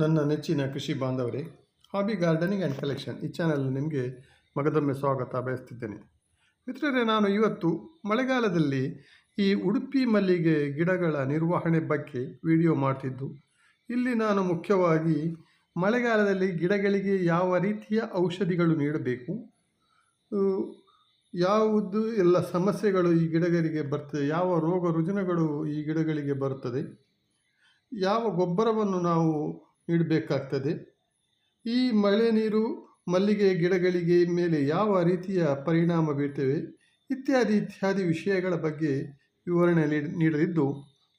ನನ್ನ ನೆಚ್ಚಿನ ಕೃಷಿ ಬಾಂಧವರೇ, ಹಾಬಿ ಗಾರ್ಡನಿಂಗ್ ಆ್ಯಂಡ್ ಕಲೆಕ್ಷನ್ ಈ ಚಾನಲ್ ನಿಮಗೆ ಮಗದೊಮ್ಮೆ ಸ್ವಾಗತ ಬಯಸ್ತಿದ್ದೇನೆ. ಮಿತ್ರರೇ, ನಾನು ಇವತ್ತು ಮಳೆಗಾಲದಲ್ಲಿ ಈ ಉಡುಪಿ ಮಲ್ಲಿಗೆ ಗಿಡಗಳ ನಿರ್ವಹಣೆ ಬಗ್ಗೆ ವಿಡಿಯೋ ಮಾಡ್ತಿದ್ದು. ಇಲ್ಲಿ ನಾನು ಮುಖ್ಯವಾಗಿ ಮಳೆಗಾಲದಲ್ಲಿ ಗಿಡಗಳಿಗೆ ಯಾವ ರೀತಿಯ ಔಷಧಿಗಳು ನೀಡಬೇಕು ಯಾವುದು ಎಲ್ಲ ಸಮಸ್ಯೆಗಳು ಈ ಗಿಡಗಳಿಗೆ ಬರ್ತದೆ, ಯಾವ ರೋಗ ರುಜಿನಗಳು ಈ ಗಿಡಗಳಿಗೆ ಬರುತ್ತದೆ, ಯಾವ ಗೊಬ್ಬರವನ್ನು ನಾವು ನೀಡಬೇಕಾಗ್ತದೆ ಈ ಮಳೆ ನೀರು ಮಲ್ಲಿಗೆ ಗಿಡಗಳಿಗೆ ಮೇಲೆ ಯಾವ ರೀತಿಯ ಪರಿಣಾಮ ಬೀರ್ತವೆ ಇತ್ಯಾದಿ ಇತ್ಯಾದಿ ವಿಷಯಗಳ ಬಗ್ಗೆ ವಿವರಣೆ ನೀಡ್- ನೀಡಲಿದ್ದು,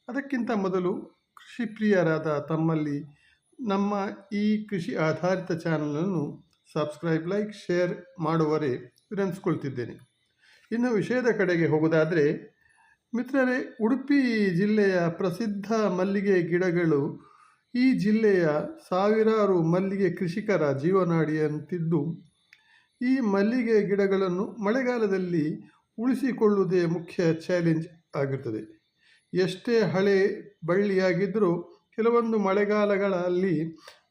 ಅದಕ್ಕಿಂತ ಮೊದಲು ಕೃಷಿ ಪ್ರಿಯರಾದ ತಮ್ಮಲ್ಲಿ ನಮ್ಮ ಈ ಕೃಷಿ ಆಧಾರಿತ ಚಾನಲನ್ನು ಸಬ್ಸ್ಕ್ರೈಬ್, ಲೈಕ್, ಶೇರ್ ಮಾಡುವರೆ ವಿನಂತಿಸ್ಕೊಳ್ತಿದ್ದೇನೆ ಇನ್ನು ವಿಷಯದ ಕಡೆಗೆ ಹೋಗೋದಾದರೆ, ಮಿತ್ರರೇ, ಉಡುಪಿ ಜಿಲ್ಲೆಯ ಪ್ರಸಿದ್ಧ ಮಲ್ಲಿಗೆ ಗಿಡಗಳು ಈ ಜಿಲ್ಲೆಯ ಸಾವಿರಾರು ಮಲ್ಲಿಗೆ ಕೃಷಿಕರ ಜೀವನಾಡಿಯಂತಿದ್ದು, ಈ ಮಲ್ಲಿಗೆ ಗಿಡಗಳನ್ನು ಮಳೆಗಾಲದಲ್ಲಿ ಉಳಿಸಿಕೊಳ್ಳುವುದೇ ಮುಖ್ಯ ಚಾಲೆಂಜ್ ಆಗಿರ್ತದೆ ಎಷ್ಟೇ ಹಳೆ ಬಳ್ಳಿಯಾಗಿದ್ದರೂ ಕೆಲವೊಂದು ಮಳೆಗಾಲಗಳಲ್ಲಿ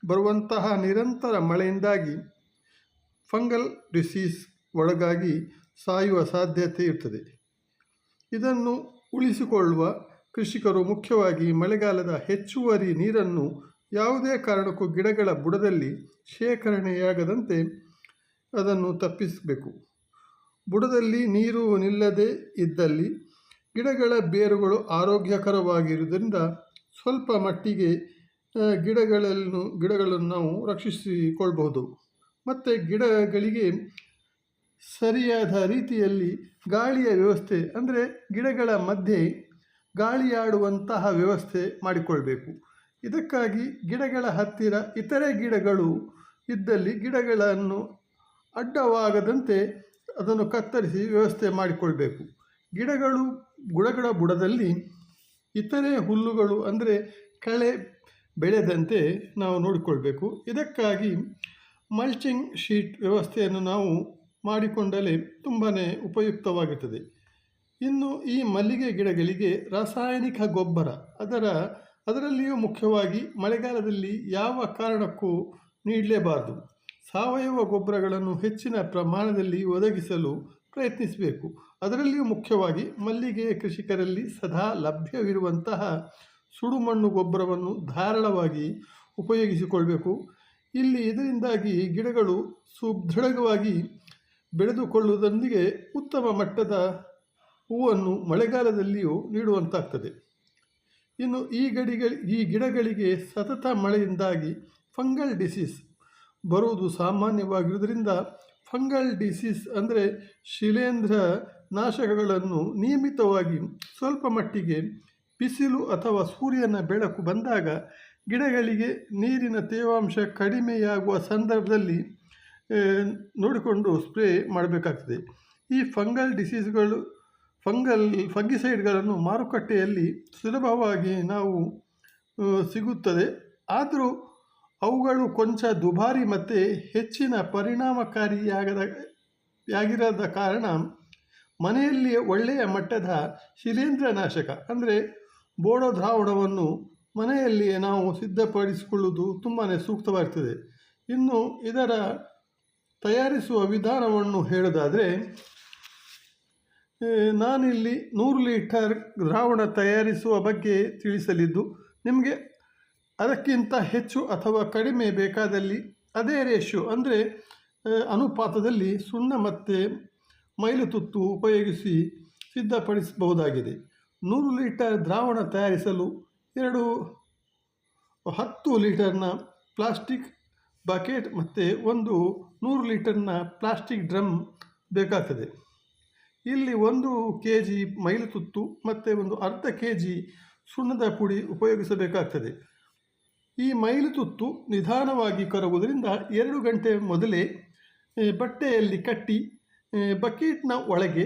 ಬರುವಂತಹ ನಿರಂತರ ಮಳೆಯಿಂದಾಗಿ ಫಂಗಲ್ ಡಿಸೀಸ್ ಒಳಗಾಗಿ ಸಾಯುವ ಸಾಧ್ಯತೆ ಇರ್ತದೆ ಇದನ್ನು ಉಳಿಸಿಕೊಳ್ಳುವ ಕೃಷಿಕರು ಮುಖ್ಯವಾಗಿ ಮಳೆಗಾಲದ ಹೆಚ್ಚುವರಿ ನೀರನ್ನು ಯಾವುದೇ ಕಾರಣಕ್ಕೂ ಗಿಡಗಳ ಬುಡದಲ್ಲಿ ಶೇಖರಣೆಯಾಗದಂತೆ ಅದನ್ನು ತಪ್ಪಿಸಬೇಕು. ಬುಡದಲ್ಲಿ ನೀರು ನಿಲ್ಲದೆ ಇದ್ದಲ್ಲಿ ಗಿಡಗಳ ಬೇರುಗಳು ಆರೋಗ್ಯಕರವಾಗಿರುವುದರಿಂದ ಸ್ವಲ್ಪ ಮಟ್ಟಿಗೆ ಗಿಡಗಳನ್ನು ಗಿಡಗಳನ್ನು ನಾವು ರಕ್ಷಿಸಿಕೊಳ್ಬಹುದು. ಮತ್ತು ಗಿಡಗಳಿಗೆ ಸರಿಯಾದ ರೀತಿಯಲ್ಲಿ ಗಾಳಿಯ ವ್ಯವಸ್ಥೆ, ಅಂದರೆ ಗಿಡಗಳ ಮಧ್ಯೆ ಗಾಳಿಯಾಡುವಂತಹ ವ್ಯವಸ್ಥೆ ಮಾಡಿಕೊಳ್ಬೇಕು. ಇದಕ್ಕಾಗಿ ಗಿಡಗಳ ಹತ್ತಿರ ಇತರೆ ಗಿಡಗಳು ಇದ್ದಲ್ಲಿ ಗಿಡಗಳನ್ನು ಅಡ್ಡವಾಗದಂತೆ ಅದನ್ನು ಕತ್ತರಿಸಿ ವ್ಯವಸ್ಥೆ ಮಾಡಿಕೊಳ್ಬೇಕು. ಗಿಡಗಳು ಗುಡಗಳ ಬುಡದಲ್ಲಿ ಇತರೆ ಹುಲ್ಲುಗಳು ಅಂದರೆ ಕಳೆ ಬೆಳೆದಂತೆ ನಾವು ನೋಡಿಕೊಳ್ಬೇಕು. ಇದಕ್ಕಾಗಿ ಮಲ್ಚಿಂಗ್ ಶೀಟ್ ವ್ಯವಸ್ಥೆಯನ್ನು ನಾವು ಮಾಡಿಕೊಂಡಲೇ ತುಂಬಾ ಉಪಯುಕ್ತವಾಗಿರ್ತದೆ. ಇನ್ನು ಈ ಮಲ್ಲಿಗೆ ಗಿಡಗಳಿಗೆ ರಾಸಾಯನಿಕ ಗೊಬ್ಬರ, ಅದರ, ಅದರಲ್ಲಿಯೂ ಮುಖ್ಯವಾಗಿ ಮಳೆಗಾಲದಲ್ಲಿ ಯಾವ ಕಾರಣಕ್ಕೂ ನೀಡಲೇಬಾರದು. ಸಾವಯವ ಗೊಬ್ಬರಗಳನ್ನು ಹೆಚ್ಚಿನ ಪ್ರಮಾಣದಲ್ಲಿ ಒದಗಿಸಲು ಪ್ರಯತ್ನಿಸಬೇಕು. ಅದರಲ್ಲಿಯೂ ಮುಖ್ಯವಾಗಿ ಮಲ್ಲಿಗೆ ಕೃಷಿಕರಲ್ಲಿ ಸದಾ ಲಭ್ಯವಿರುವಂತಹ ಸುಡುಮಣ್ಣು ಗೊಬ್ಬರವನ್ನು ಧಾರಾಳವಾಗಿ ಉಪಯೋಗಿಸಿಕೊಳ್ಬೇಕು. ಇಲ್ಲಿ ಇದರಿಂದಾಗಿ ಗಿಡಗಳು ಸುದೃಢವಾಗಿ ಬೆಳೆದುಕೊಳ್ಳುವುದರೊಂದಿಗೆ ಉತ್ತಮ ಮಟ್ಟದ ಹೂವನ್ನು ಮಳೆಗಾಲದಲ್ಲಿಯೂ ನೀಡುವಂತಾಗ್ತದೆ. ಇನ್ನು ಈ ಗಡಿಗಳ ಈ ಗಿಡಗಳಿಗೆ ಸತತ ಮಳೆಯಿಂದಾಗಿ ಫಂಗಲ್ ಡಿಸೀಸ್ ಬರುವುದು ಸಾಮಾನ್ಯವಾಗಿರುವುದರಿಂದ ಫಂಗಲ್ ಡಿಸೀಸ್ ಅಂದರೆ ಶಿಲೇಂಧ್ರ ನಾಶಕಗಳನ್ನು ನಿಯಮಿತವಾಗಿ ಸ್ವಲ್ಪ ಮಟ್ಟಿಗೆ ಬಿಸಿಲು ಅಥವಾ ಸೂರ್ಯನ ಬೆಳಕು ಬಂದಾಗ ಗಿಡಗಳಿಗೆ ನೀರಿನ ತೇವಾಂಶ ಕಡಿಮೆಯಾಗುವ ಸಂದರ್ಭದಲ್ಲಿ ನೋಡಿಕೊಂಡು ಸ್ಪ್ರೇ ಮಾಡಬೇಕಾಗ್ತದೆ. ಈ ಫಂಗಲ್ ಡಿಸೀಸ್ಗಳು ಫಂಗಲ್, ಫಂಗಿಸೈಡ್ಗಳನ್ನು ಮಾರುಕಟ್ಟೆಯಲ್ಲಿ ಸುಲಭವಾಗಿ ನಾವು ಸಿಗುತ್ತದೆ. ಆದರೂ ಅವುಗಳು ಕೊಂಚ ದುಬಾರಿ ಮತ್ತು ಹೆಚ್ಚಿನ ಪರಿಣಾಮಕಾರಿಯಾಗದ, ಯಾಗಿರದ ಕಾರಣ ಮನೆಯಲ್ಲಿ ಒಳ್ಳೆಯ ಮಟ್ಟದ ಶಿಲೀಂಧ್ರನಾಶಕ, ಅಂದರೆ ಬೋಡೋ ದ್ರಾವಣವನ್ನು ಮನೆಯಲ್ಲಿಯೇ ನಾವು ಸಿದ್ಧಪಡಿಸಿಕೊಳ್ಳುವುದು ತುಂಬಾ ಸೂಕ್ತವಾಗ್ತದೆ. ಇನ್ನು ಇದರ ತಯಾರಿಸುವ ವಿಧಾನವನ್ನು ಹೇಳೋದಾದರೆ ನಾನಿಲ್ಲಿ ನೂರು ಲೀಟರ್ ದ್ರಾವಣ ತಯಾರಿಸುವ ಬಗ್ಗೆ ತಿಳಿಸಲಿದ್ದು, ನಿಮಗೆ ಅದಕ್ಕಿಂತ ಹೆಚ್ಚು ಅಥವಾ ಕಡಿಮೆ ಬೇಕಾದಲ್ಲಿ ಅದೇ ರೇಷಿಯೋ, ಅಂದರೆ ಅನುಪಾತದಲ್ಲಿ ಸುಣ್ಣ ಮತ್ತು ಮೈಲುತುತ್ತು ಉಪಯೋಗಿಸಿ ಸಿದ್ಧಪಡಿಸಬಹುದಾಗಿದೆ. ನೂರು ಲೀಟರ್ ದ್ರಾವಣ ತಯಾರಿಸಲು ಎರಡು ಹತ್ತು ಲೀಟರ್ನ ಪ್ಲಾಸ್ಟಿಕ್ ಬಕೆಟ್ ಮತ್ತು ಒಂದು ನೂರು ಲೀಟರ್ನ ಪ್ಲಾಸ್ಟಿಕ್ ಡ್ರಮ್ ಬೇಕಾಗ್ತದೆ. ಇಲ್ಲಿ ಒಂದು ಕೆ ಜಿ ಮೈಲುತುತ್ತು ಮತ್ತು ಒಂದು ಅರ್ಧ ಕೆ ಜಿ ಸುಣ್ಣದ ಪುಡಿ ಉಪಯೋಗಿಸಬೇಕಾಗ್ತದೆ. ಈ ಮೈಲುತುತ್ತು ನಿಧಾನವಾಗಿ ಕರಗುವುದರಿಂದ ಎರಡು ಗಂಟೆ ಮೊದಲೇ ಬಟ್ಟೆಯಲ್ಲಿ ಕಟ್ಟಿ ಬಕೀಟ್ನ ಬಕೆಟ್ನ ಒಳಗೆ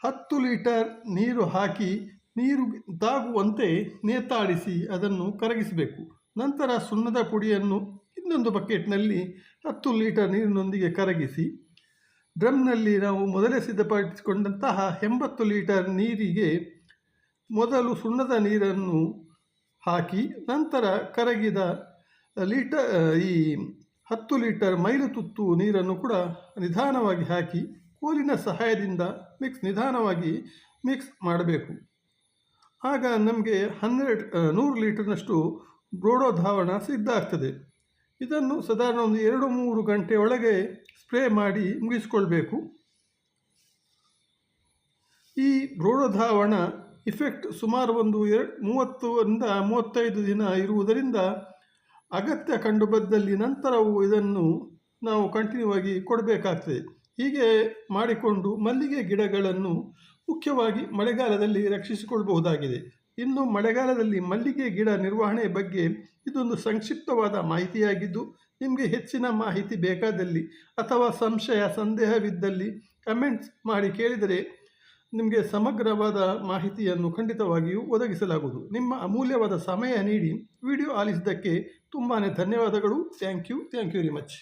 ಹತ್ತು ಲೀಟರ್ ನೀರು ಹಾಕಿ ನೀರು ತಾಗುವಂತೆ ನೇತಾಡಿಸಿ ಅದನ್ನು ಕರಗಿಸಬೇಕು. ನಂತರ ಸುಣ್ಣದ ಪುಡಿಯನ್ನು ಇನ್ನೊಂದು ಬಕೆಟ್ನಲ್ಲಿ ಹತ್ತು ಲೀಟರ್ ನೀರಿನೊಂದಿಗೆ ಕರಗಿಸಿ ಡ್ರಮ್ನಲ್ಲಿ ನಾವು ಮೊದಲೇ ಸಿದ್ಧಪಡಿಸಿಕೊಂಡಂತಹ ಎಂಬತ್ತು ಲೀಟರ್ ನೀರಿಗೆ ಮೊದಲು ಸುಣ್ಣದ ನೀರನ್ನು ಹಾಕಿ, ನಂತರ ಕರಗಿದ ಲೀಟರ್, ಈ ಹತ್ತು ಲೀಟರ್ ಮೈಲು ತುತ್ತು ನೀರನ್ನು ಕೂಡ ನಿಧಾನವಾಗಿ ಹಾಕಿ, ಕೋಲಿನ ಸಹಾಯದಿಂದ ಮಿಕ್ಸ್, ನಿಧಾನವಾಗಿ ಮಿಕ್ಸ್ ಮಾಡಬೇಕು. ಆಗ ನಮಗೆ ಹನ್ನೆರಡು, ನೂರು ಲೀಟರ್ನಷ್ಟು ಬ್ರೋಡೋ ಧಾವಣ ಸಿದ್ಧ ಆಗ್ತದೆ. ಇದನ್ನು ಸಾಧಾರಣ ಒಂದು ಎರಡು ಮೂರು ಗಂಟೆ ಒಳಗೆ ಸ್ಪ್ರೇ ಮಾಡಿ ಮುಗಿಸ್ಕೊಳ್ಬೇಕು. ಈ ರೋಡಧಾವಣ ಧಾವಣ ಇಫೆಕ್ಟ್ ಸುಮಾರು ಒಂದು ಎರಡು, ಮೂವತ್ತರಿಂದ ಮೂವತ್ತೈದು ದಿನ ಇರುವುದರಿಂದ ಅಗತ್ಯ ಕಂಡುಬದ್ದಲ್ಲಿ ನಂತರವೂ ಇದನ್ನು ನಾವು ಕಂಟಿನ್ಯೂ ಆಗಿ ಕೊಡಬೇಕಾಗ್ತದೆ. ಹೀಗೆ ಮಾಡಿಕೊಂಡು ಮಲ್ಲಿಗೆ ಗಿಡಗಳನ್ನು ಮುಖ್ಯವಾಗಿ ಮಳೆಗಾಲದಲ್ಲಿ ರಕ್ಷಿಸಿಕೊಳ್ಳಬಹುದಾಗಿದೆ ಇನ್ನು ಮಳೆಗಾಲದಲ್ಲಿ ಮಲ್ಲಿಗೆ ಗಿಡ ನಿರ್ವಹಣೆ ಬಗ್ಗೆ ಇದೊಂದು ಸಂಕ್ಷಿಪ್ತವಾದ ಮಾಹಿತಿಯಾಗಿದ್ದು ನಿಮಗೆ ಹೆಚ್ಚಿನ ಮಾಹಿತಿ ಬೇಕಾದಲ್ಲಿ ಅಥವಾ ಸಂಶಯ, ಸಂದೇಹವಿದ್ದಲ್ಲಿ ಕಮೆಂಟ್ಸ್ ಮಾಡಿ ಕೇಳಿದರೆ ನಿಮಗೆ ಸಮಗ್ರವಾದ ಮಾಹಿತಿಯನ್ನು ಖಂಡಿತವಾಗಿಯೂ ಒದಗಿಸಲಾಗುವುದು. ನಿಮ್ಮ ಅಮೂಲ್ಯವಾದ ಸಮಯ ನೀಡಿ ವಿಡಿಯೋ ಆಲಿಸಿದ್ದಕ್ಕೆ ತುಂಬಾ ಧನ್ಯವಾದಗಳು. Thank you thank you very much